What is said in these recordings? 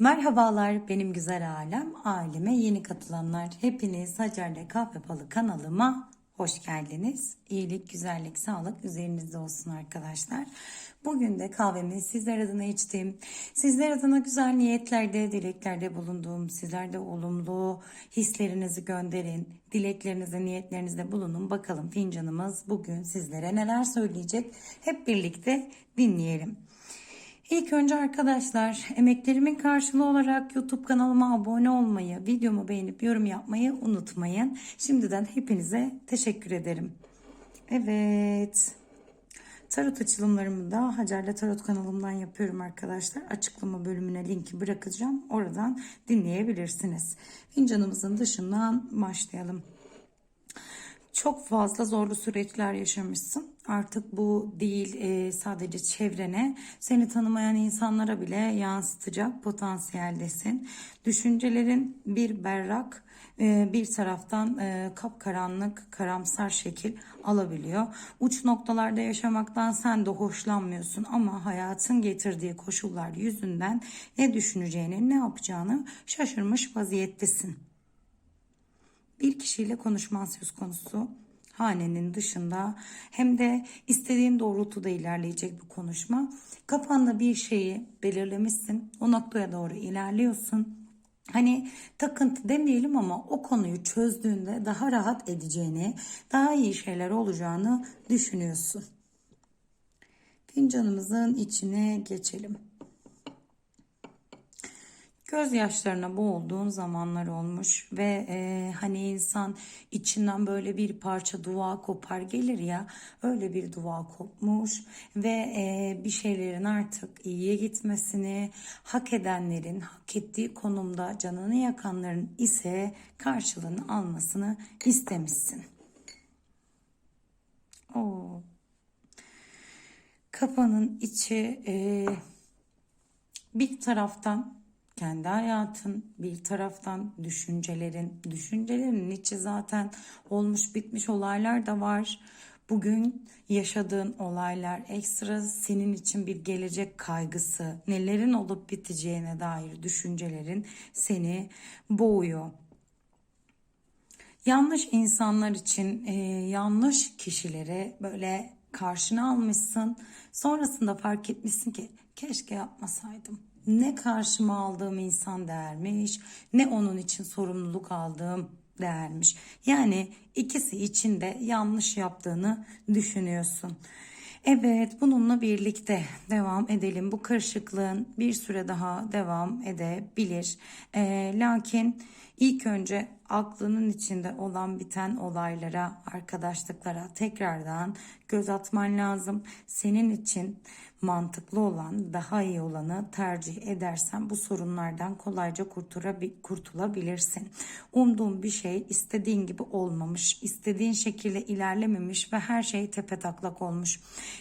Merhabalar benim güzel alem, aileme yeni katılanlar. Hepiniz Hacer'le Kahve Falı kanalıma hoş geldiniz. İyilik, güzellik, sağlık üzerinizde olsun arkadaşlar. Bugün de kahvemi sizler adına içtim. Sizler adına güzel niyetlerde, dileklerde bulunduğum, sizler de olumlu hislerinizi gönderin. Dileklerinizde, niyetlerinizde bulunun. Bakalım fincanımız bugün sizlere neler söyleyecek. Hep birlikte dinleyelim. İlk önce arkadaşlar emeklerimin karşılığı olarak YouTube kanalıma abone olmayı, videomu beğenip yorum yapmayı unutmayın. Şimdiden hepinize teşekkür ederim. Evet. Tarot açılımlarımı da Hacer'le Tarot kanalımdan yapıyorum arkadaşlar. Açıklama bölümüne linki bırakacağım. Oradan dinleyebilirsiniz. Fincanımızın dışından başlayalım. Çok fazla zorlu süreçler yaşamışsın. Artık bu değil e, sadece çevrene, seni tanımayan insanlara bile yansıtacak potansiyeldesin. Düşüncelerin bir berrak, e, bir taraftan e, kapkaranlık, karamsar şekil alabiliyor. Uç noktalarda yaşamaktan sen de hoşlanmıyorsun ama hayatın getirdiği koşullar yüzünden ne düşüneceğini, ne yapacağını şaşırmış vaziyettesin bir kişiyle konuşman söz konusu. Hanenin dışında hem de istediğin doğrultuda ilerleyecek bir konuşma. Kafanda bir şeyi belirlemişsin. O noktaya doğru ilerliyorsun. Hani takıntı demeyelim ama o konuyu çözdüğünde daha rahat edeceğini, daha iyi şeyler olacağını düşünüyorsun. Fincanımızın içine geçelim. Gözyaşlarına boğulduğun zamanlar olmuş ve e, hani insan içinden böyle bir parça dua kopar gelir ya öyle bir dua kopmuş ve e, bir şeylerin artık iyiye gitmesini hak edenlerin hak ettiği konumda canını yakanların ise karşılığını almasını istemişsin. Oo. Kafanın içi e, bir taraftan kendi hayatın bir taraftan düşüncelerin düşüncelerin içi zaten olmuş bitmiş olaylar da var. Bugün yaşadığın olaylar ekstra senin için bir gelecek kaygısı, nelerin olup biteceğine dair düşüncelerin seni boğuyor. Yanlış insanlar için e, yanlış kişilere böyle karşına almışsın. Sonrasında fark etmişsin ki keşke yapmasaydım ne karşıma aldığım insan değermiş ne onun için sorumluluk aldığım değermiş. Yani ikisi için de yanlış yaptığını düşünüyorsun. Evet bununla birlikte devam edelim. Bu karışıklığın bir süre daha devam edebilir. E, lakin ilk önce aklının içinde olan biten olaylara, arkadaşlıklara tekrardan göz atman lazım. Senin için mantıklı olan, daha iyi olanı tercih edersen bu sorunlardan kolayca kurtulabilirsin. Umduğun bir şey istediğin gibi olmamış, istediğin şekilde ilerlememiş ve her şey tepe taklak olmuş.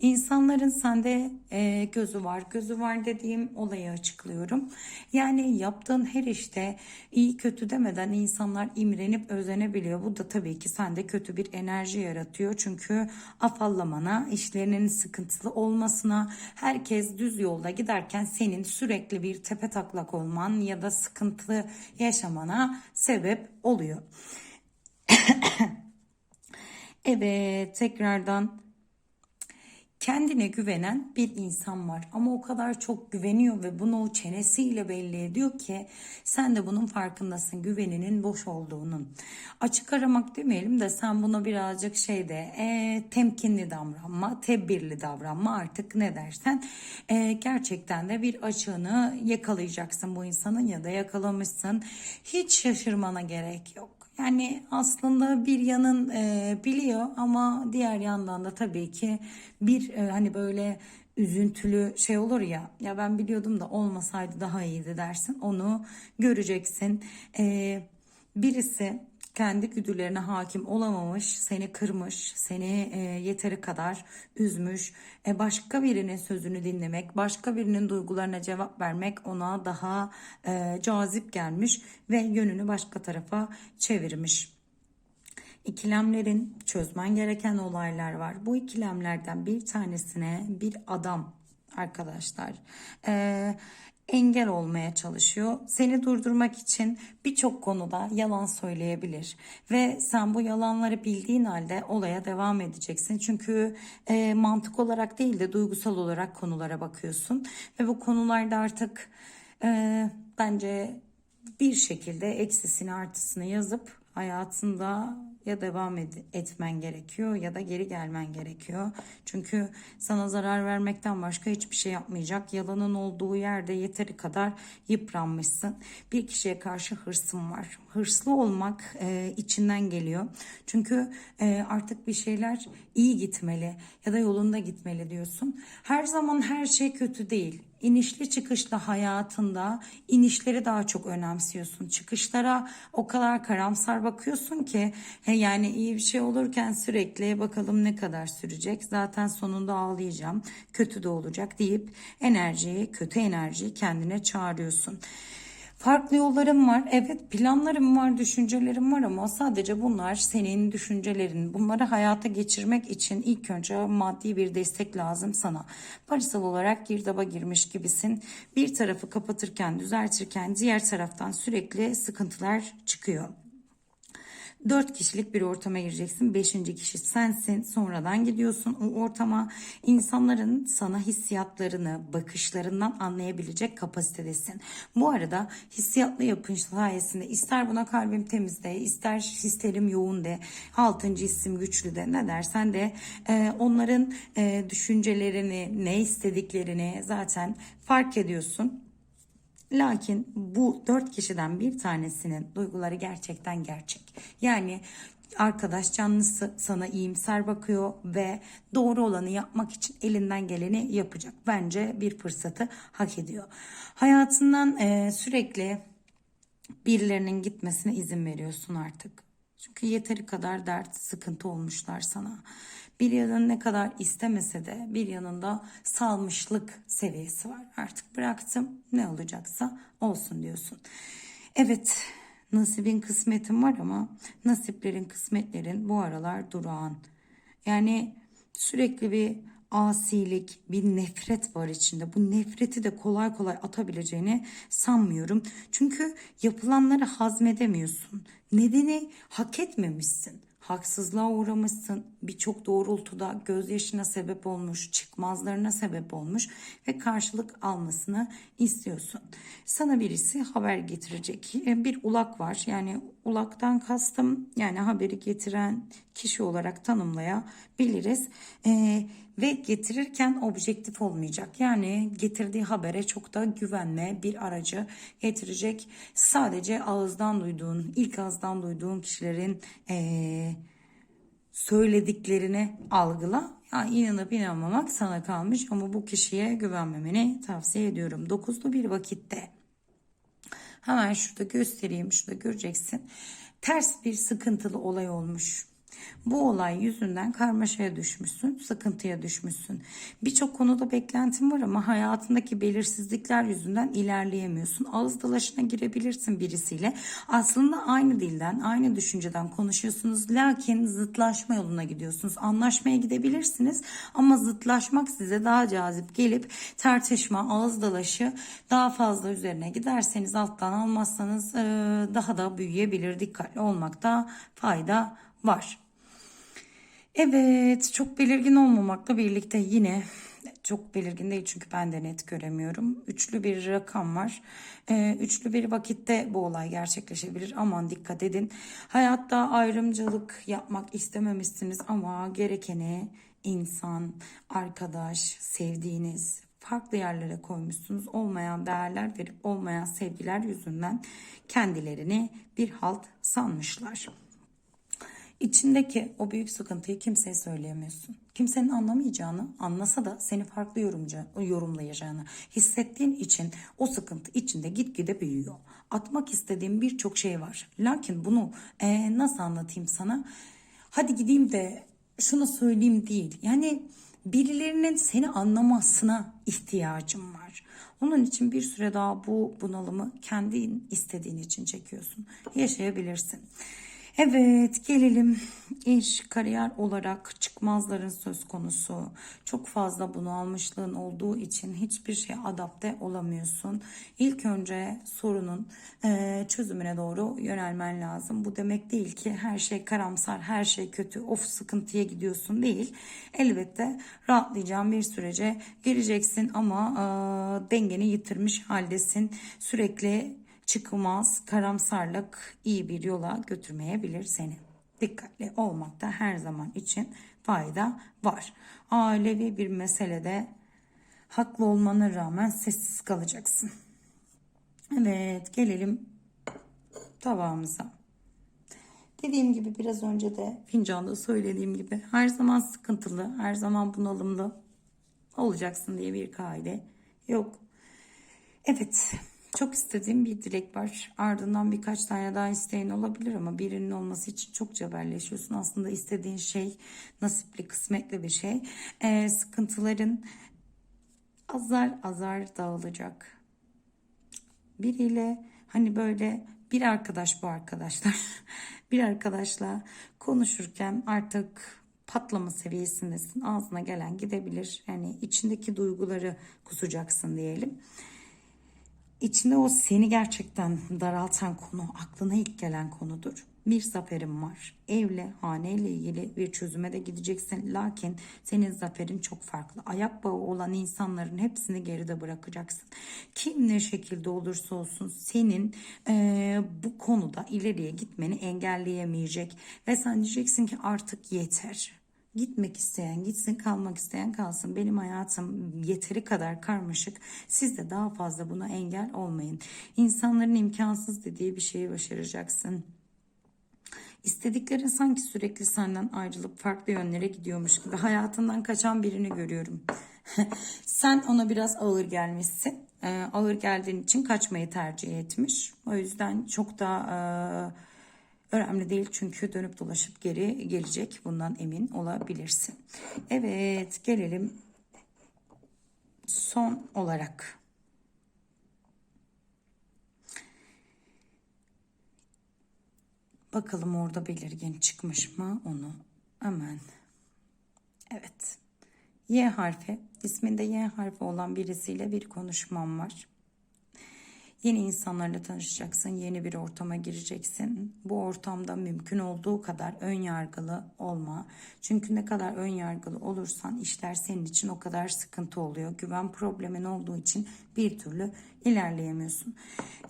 İnsanların sende e, gözü var. Gözü var dediğim olayı açıklıyorum. Yani yaptığın her işte iyi kötü demeden insanlar imrenip özenebiliyor. Bu da tabii ki sende kötü bir enerji yaratıyor. Çünkü afallamana, işlerinin sıkıntılı olmasına, herkes düz yolda giderken senin sürekli bir tepe taklak olman ya da sıkıntı yaşamana sebep oluyor. evet tekrardan kendine güvenen bir insan var ama o kadar çok güveniyor ve bunu o çenesiyle belli ediyor ki sen de bunun farkındasın güveninin boş olduğunun. Açık aramak demeyelim de sen buna birazcık şeyde e, temkinli davranma, tedbirli davranma artık ne dersen e, gerçekten de bir açığını yakalayacaksın bu insanın ya da yakalamışsın. Hiç şaşırmana gerek yok. Yani aslında bir yanın e, biliyor ama diğer yandan da tabii ki bir e, hani böyle üzüntülü şey olur ya ya ben biliyordum da olmasaydı daha iyiydi dersin onu göreceksin. E, birisi kendi güdülerine hakim olamamış, seni kırmış, seni e, yeteri kadar üzmüş. E, başka birinin sözünü dinlemek, başka birinin duygularına cevap vermek ona daha e, cazip gelmiş ve yönünü başka tarafa çevirmiş. İkilemlerin çözmen gereken olaylar var. Bu ikilemlerden bir tanesine bir adam arkadaşlar. Eee engel olmaya çalışıyor. Seni durdurmak için birçok konuda yalan söyleyebilir ve sen bu yalanları bildiğin halde olaya devam edeceksin. Çünkü e, mantık olarak değil de duygusal olarak konulara bakıyorsun ve bu konularda artık e, bence bir şekilde eksisini artısını yazıp hayatında ya devam ed- etmen gerekiyor ya da geri gelmen gerekiyor. Çünkü sana zarar vermekten başka hiçbir şey yapmayacak. Yalanın olduğu yerde yeteri kadar yıpranmışsın. Bir kişiye karşı hırsın var. Hırslı olmak e, içinden geliyor. Çünkü e, artık bir şeyler iyi gitmeli ya da yolunda gitmeli diyorsun. Her zaman her şey kötü değil. İnişli çıkışlı hayatında inişleri daha çok önemsiyorsun. Çıkışlara o kadar karamsar bakıyorsun ki he yani iyi bir şey olurken sürekli bakalım ne kadar sürecek. Zaten sonunda ağlayacağım. Kötü de olacak deyip enerjiyi, kötü enerjiyi kendine çağırıyorsun. Farklı yollarım var. Evet planlarım var, düşüncelerim var ama sadece bunlar senin düşüncelerin. Bunları hayata geçirmek için ilk önce maddi bir destek lazım sana. Parasal olarak girdaba girmiş gibisin. Bir tarafı kapatırken, düzeltirken diğer taraftan sürekli sıkıntılar çıkıyor. Dört kişilik bir ortama gireceksin. Beşinci kişi sensin. Sonradan gidiyorsun o ortama. İnsanların sana hissiyatlarını, bakışlarından anlayabilecek kapasitedesin. Bu arada hissiyatlı yapın sayesinde ister buna kalbim temiz de, ister hislerim yoğun de, altıncı isim güçlü de ne dersen de e, onların e, düşüncelerini, ne istediklerini zaten fark ediyorsun. Lakin bu dört kişiden bir tanesinin duyguları gerçekten gerçek. Yani arkadaş canlısı sana iyimser bakıyor ve doğru olanı yapmak için elinden geleni yapacak. Bence bir fırsatı hak ediyor. Hayatından e, sürekli birilerinin gitmesine izin veriyorsun artık. Çünkü yeteri kadar dert, sıkıntı olmuşlar sana. Bir yanın ne kadar istemese de bir yanında salmışlık seviyesi var. Artık bıraktım ne olacaksa olsun diyorsun. Evet nasibin kısmetin var ama nasiplerin kısmetlerin bu aralar durağan. Yani sürekli bir asilik, bir nefret var içinde. Bu nefreti de kolay kolay atabileceğini sanmıyorum. Çünkü yapılanları hazmedemiyorsun. Nedeni hak etmemişsin. Haksızlığa uğramışsın. Birçok doğrultuda gözyaşına sebep olmuş, çıkmazlarına sebep olmuş ve karşılık almasını istiyorsun. Sana birisi haber getirecek. E, Bir ulak var. Yani ulaktan kastım yani haberi getiren kişi olarak tanımlayabiliriz. Ee, ve getirirken objektif olmayacak. Yani getirdiği habere çok da güvenme bir aracı getirecek. Sadece ağızdan duyduğun, ilk ağızdan duyduğun kişilerin ee, söylediklerini algıla. Yani inanıp inanmamak sana kalmış ama bu kişiye güvenmemeni tavsiye ediyorum. Dokuzlu bir vakitte hemen şurada göstereyim, şurada göreceksin. Ters bir sıkıntılı olay olmuş. Bu olay yüzünden karmaşaya düşmüşsün, sıkıntıya düşmüşsün. Birçok konuda beklentin var ama hayatındaki belirsizlikler yüzünden ilerleyemiyorsun. Ağız dalaşına girebilirsin birisiyle. Aslında aynı dilden, aynı düşünceden konuşuyorsunuz. Lakin zıtlaşma yoluna gidiyorsunuz. Anlaşmaya gidebilirsiniz ama zıtlaşmak size daha cazip gelip tartışma, ağız dalaşı daha fazla üzerine giderseniz alttan almazsanız daha da büyüyebilir. Dikkatli olmakta fayda var. Evet çok belirgin olmamakla birlikte yine çok belirgin değil çünkü ben de net göremiyorum. Üçlü bir rakam var. Ee, üçlü bir vakitte bu olay gerçekleşebilir. Aman dikkat edin. Hayatta ayrımcılık yapmak istememişsiniz ama gerekeni insan, arkadaş, sevdiğiniz, farklı yerlere koymuşsunuz. Olmayan değerler verip olmayan sevgiler yüzünden kendilerini bir halt sanmışlar. İçindeki o büyük sıkıntıyı kimseye söyleyemiyorsun. Kimsenin anlamayacağını, anlasa da seni farklı yorumca, yorumlayacağını hissettiğin için o sıkıntı içinde gitgide büyüyor. Atmak istediğim birçok şey var. Lakin bunu e, nasıl anlatayım sana? Hadi gideyim de şunu söyleyeyim değil. Yani birilerinin seni anlamasına ihtiyacım var. Onun için bir süre daha bu bunalımı kendin istediğin için çekiyorsun. Yaşayabilirsin. Evet gelelim iş kariyer olarak çıkmazların söz konusu. Çok fazla bunu almışlığın olduğu için hiçbir şeye adapte olamıyorsun. İlk önce sorunun e, çözümüne doğru yönelmen lazım. Bu demek değil ki her şey karamsar, her şey kötü, of sıkıntıya gidiyorsun değil. Elbette rahatlayacağın bir sürece gireceksin ama e, dengeni yitirmiş haldesin. Sürekli çıkmaz karamsarlık iyi bir yola götürmeyebilir seni. Dikkatli olmakta her zaman için fayda var. Ailevi bir meselede haklı olmana rağmen sessiz kalacaksın. Evet gelelim tabağımıza. Dediğim gibi biraz önce de fincanda söylediğim gibi her zaman sıkıntılı, her zaman bunalımlı olacaksın diye bir kaide yok. Evet, çok istediğim bir dilek var. Ardından birkaç tane daha isteğin olabilir ama birinin olması için çok cebelleşiyorsun. Aslında istediğin şey nasipli, kısmetli bir şey. Ee, sıkıntıların azar azar dağılacak. Biriyle hani böyle bir arkadaş bu arkadaşlar. bir arkadaşla konuşurken artık patlama seviyesindesin. Ağzına gelen gidebilir. Yani içindeki duyguları kusacaksın diyelim. İçinde o seni gerçekten daraltan konu, aklına ilk gelen konudur. Bir zaferin var. Evle, haneyle ilgili bir çözüme de gideceksin. Lakin senin zaferin çok farklı. Ayak bağı olan insanların hepsini geride bırakacaksın. Kim ne şekilde olursa olsun senin e, bu konuda ileriye gitmeni engelleyemeyecek. Ve sen diyeceksin ki artık yeter. Gitmek isteyen gitsin, kalmak isteyen kalsın. Benim hayatım yeteri kadar karmaşık. Siz de daha fazla buna engel olmayın. İnsanların imkansız dediği bir şeyi başaracaksın. İstediklerin sanki sürekli senden ayrılıp farklı yönlere gidiyormuş gibi hayatından kaçan birini görüyorum. Sen ona biraz ağır gelmişsin. Ee, ağır geldiğin için kaçmayı tercih etmiş. O yüzden çok da e, önemli değil çünkü dönüp dolaşıp geri gelecek. Bundan emin olabilirsin. Evet gelelim son olarak. Bakalım orada belirgin çıkmış mı onu hemen. Evet. Y harfi. isminde Y harfi olan birisiyle bir konuşmam var. Yeni insanlarla tanışacaksın, yeni bir ortama gireceksin. Bu ortamda mümkün olduğu kadar ön yargılı olma. Çünkü ne kadar ön yargılı olursan işler senin için o kadar sıkıntı oluyor. Güven problemin olduğu için bir türlü ilerleyemiyorsun.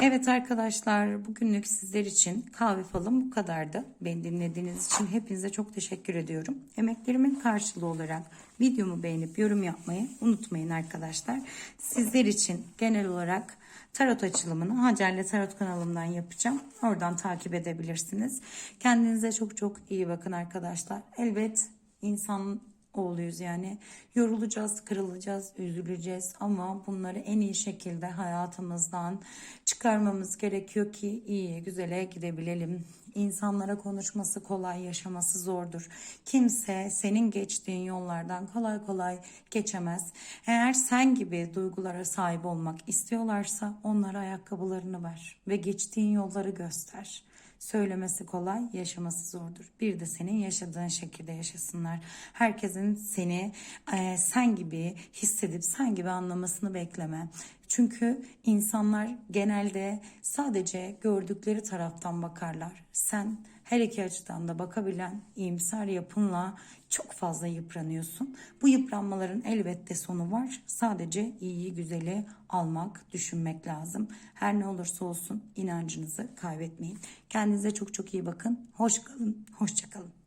Evet arkadaşlar bugünlük sizler için kahve falım bu kadardı. Beni dinlediğiniz için hepinize çok teşekkür ediyorum. Emeklerimin karşılığı olarak videomu beğenip yorum yapmayı unutmayın arkadaşlar. Sizler için genel olarak tarot açılımını Hacer'le Tarot kanalımdan yapacağım. Oradan takip edebilirsiniz. Kendinize çok çok iyi bakın arkadaşlar. Elbet insan oğluyuz yani. Yorulacağız, kırılacağız, üzüleceğiz ama bunları en iyi şekilde hayatımızdan çıkarmamız gerekiyor ki iyiye, güzele gidebilelim. İnsanlara konuşması kolay, yaşaması zordur. Kimse senin geçtiğin yollardan kolay kolay geçemez. Eğer sen gibi duygulara sahip olmak istiyorlarsa onlara ayakkabılarını ver ve geçtiğin yolları göster. Söylemesi kolay, yaşaması zordur. Bir de senin yaşadığın şekilde yaşasınlar. Herkesin seni e, sen gibi hissedip sen gibi anlamasını bekleme. Çünkü insanlar genelde sadece gördükleri taraftan bakarlar. Sen her iki açıdan da bakabilen iyimser yapınla çok fazla yıpranıyorsun. Bu yıpranmaların elbette sonu var. Sadece iyiyi güzeli almak, düşünmek lazım. Her ne olursa olsun inancınızı kaybetmeyin. Kendinize çok çok iyi bakın. Hoş kalın, hoşça kalın.